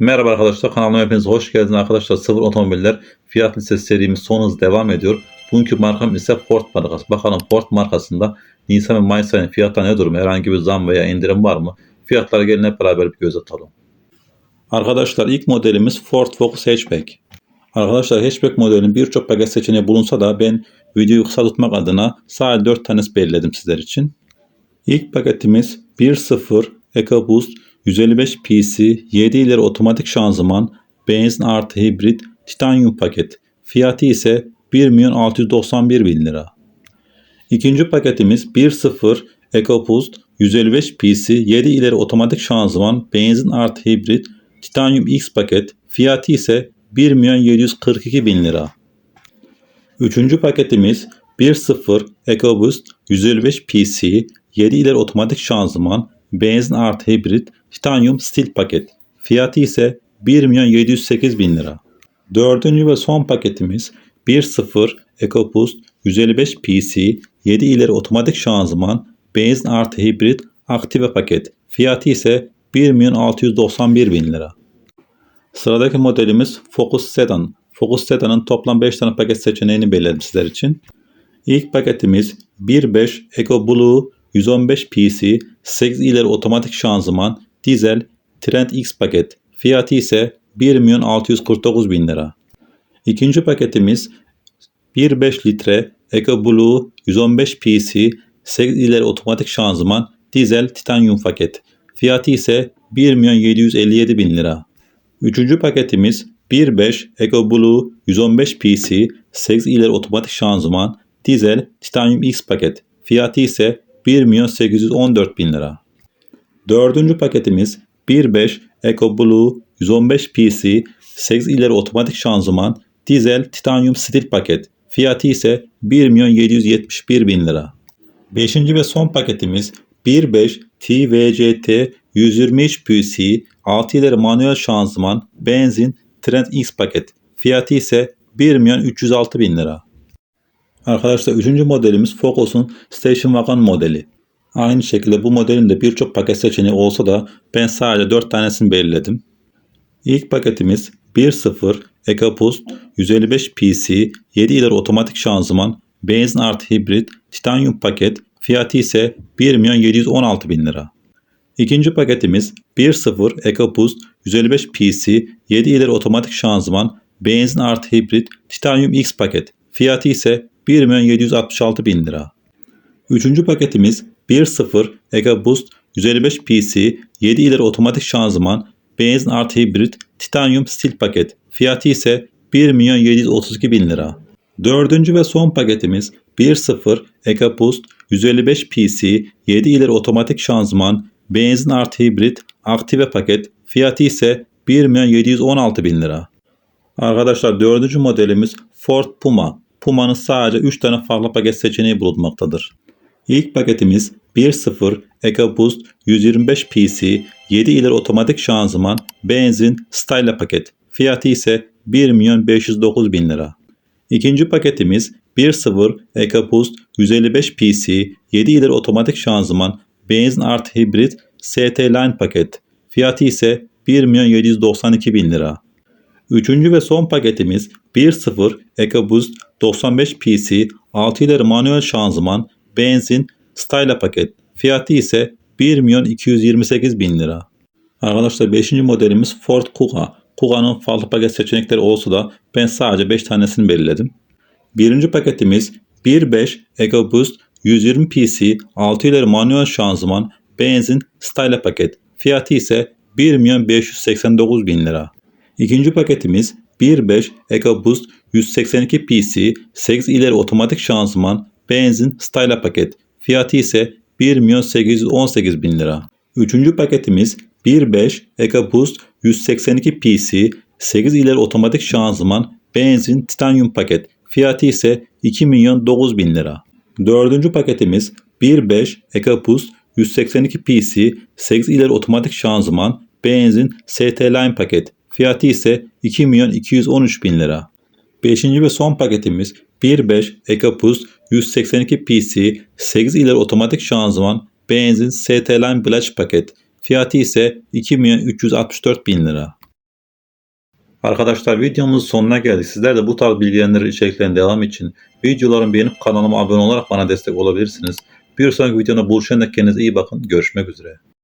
Merhaba arkadaşlar kanalıma hepiniz hoş geldiniz arkadaşlar. Sıfır otomobiller fiyat listesi serimiz son hız devam ediyor. Bugünkü markam ise Ford markası. Bakalım Ford markasında Nisan ve Mayıs ayının fiyatları ne durum? Herhangi bir zam veya indirim var mı? Fiyatlara gelin hep beraber bir göz atalım. Arkadaşlar ilk modelimiz Ford Focus Hatchback. Arkadaşlar hatchback modelinin birçok paket seçeneği bulunsa da ben videoyu kısa tutmak adına sadece 4 tanesi belirledim sizler için. İlk paketimiz 1.0 EcoBoost 155 PC 7 ileri otomatik şanzıman benzin artı hibrit titanyum paket. Fiyatı ise 1 milyon 691 bin lira. İkinci paketimiz 1.0 EcoBoost 155 PC 7 ileri otomatik şanzıman benzin artı hibrit titanyum X paket. Fiyatı ise 1 milyon 742 bin lira. Üçüncü paketimiz 1.0 EcoBoost 155 PC 7 ileri otomatik şanzıman benzin artı hibrit titanyum stil paket. Fiyatı ise 1 milyon 708 bin lira. Dördüncü ve son paketimiz 1.0 EcoBoost 155 PC 7 ileri otomatik şanzıman benzin artı hibrit aktive paket. Fiyatı ise 1 milyon 691 bin lira. Sıradaki modelimiz Focus Sedan. Focus Sedan'ın toplam 5 tane paket seçeneğini belirledim sizler için. İlk paketimiz 1.5 Eco Blue 115 PC 8 ileri otomatik şanzıman dizel Trend X paket. Fiyatı ise 1 milyon 649 bin lira. İkinci paketimiz 1.5 litre Eco Blue 115 PC 8 ileri otomatik şanzıman dizel titanyum paket. Fiyatı ise 1 milyon 757 bin lira. Üçüncü paketimiz 1.5 Eco Blue 115 PC 8 ileri otomatik şanzıman dizel titanyum X paket. Fiyatı ise 1 milyon 814 bin lira. Dördüncü paketimiz 1.5 Eco Blue 115 PC 8 ileri otomatik şanzıman dizel titanyum stil paket. Fiyatı ise 1 milyon 771 bin lira. Beşinci ve son paketimiz 1.5 TVCT 123 PC 6 ileri manuel şanzıman benzin Trend X paket. Fiyatı ise 1 milyon 306 bin lira. Arkadaşlar üçüncü modelimiz Focus'un Station Wagon modeli. Aynı şekilde bu modelin de birçok paket seçeneği olsa da ben sadece 4 tanesini belirledim. İlk paketimiz 1.0 EcoBoost 155 PC 7 ileri otomatik şanzıman benzin artı hibrit titanyum paket fiyatı ise 1 milyon 716 bin lira. İkinci paketimiz 1.0 EcoBoost 155 PC 7 ileri otomatik şanzıman benzin artı hibrit titanyum X paket fiyatı ise 1 milyon 766 bin lira. Üçüncü paketimiz 1.0 EcoBoost 155 PC 7 ileri otomatik şanzıman benzin artı hibrit titanyum stil paket. Fiyatı ise 1 milyon 732 bin lira. Dördüncü ve son paketimiz 1.0 EcoBoost 155 PC 7 ileri otomatik şanzıman benzin artı hibrit aktive paket. Fiyatı ise 1 milyon 716 bin lira. Arkadaşlar dördüncü modelimiz Ford Puma. Puma'nın sadece 3 tane farklı paket seçeneği bulunmaktadır. İlk paketimiz 1.0 EcoBoost 125 PC 7 ileri otomatik şanzıman benzin Style paket. Fiyatı ise 1 milyon 509 bin lira. İkinci paketimiz 1.0 EcoBoost 155 PC 7 ileri otomatik şanzıman benzin artı hibrit ST Line paket. Fiyatı ise 1 milyon 792 bin lira. Üçüncü ve son paketimiz 1.0 EcoBoost 95 PC 6 ileri manuel şanzıman benzin Style paket. Fiyatı ise 1 milyon 228 bin lira. Arkadaşlar 5. modelimiz Ford Kuga. Kuga'nın farklı paket seçenekleri olsa da ben sadece 5 tanesini belirledim. Birinci paketimiz 1.5 EcoBoost 120 PC 6 ileri manuel şanzıman benzin Style paket. Fiyatı ise 1 milyon 589 bin lira. İkinci paketimiz 1.5 EcoBoost 182 PC 8 ileri otomatik şanzıman benzin Style paket. Fiyatı ise 1 milyon 818 bin lira. Üçüncü paketimiz 1.5 EcoBoost 182 PC 8 ileri otomatik şanzıman benzin titanyum paket. Fiyatı ise 2 milyon 9 bin lira. Dördüncü paketimiz 1.5 EcoBoost 182 PC 8 ileri otomatik şanzıman benzin ST Line paket. Fiyatı ise 2 milyon 213 bin lira. Beşinci ve son paketimiz 1.5 EcoBoost 182 PC 8 ileri otomatik şanzıman benzin ST Line Blush paket. Fiyatı ise 2 milyon 364 bin lira. Arkadaşlar videomuzun sonuna geldik. Sizler de bu tarz bilgilendirir içeriklerin devamı için videolarımı beğenip kanalıma abone olarak bana destek olabilirsiniz. Bir sonraki videoda buluşana kendinize iyi bakın. Görüşmek üzere.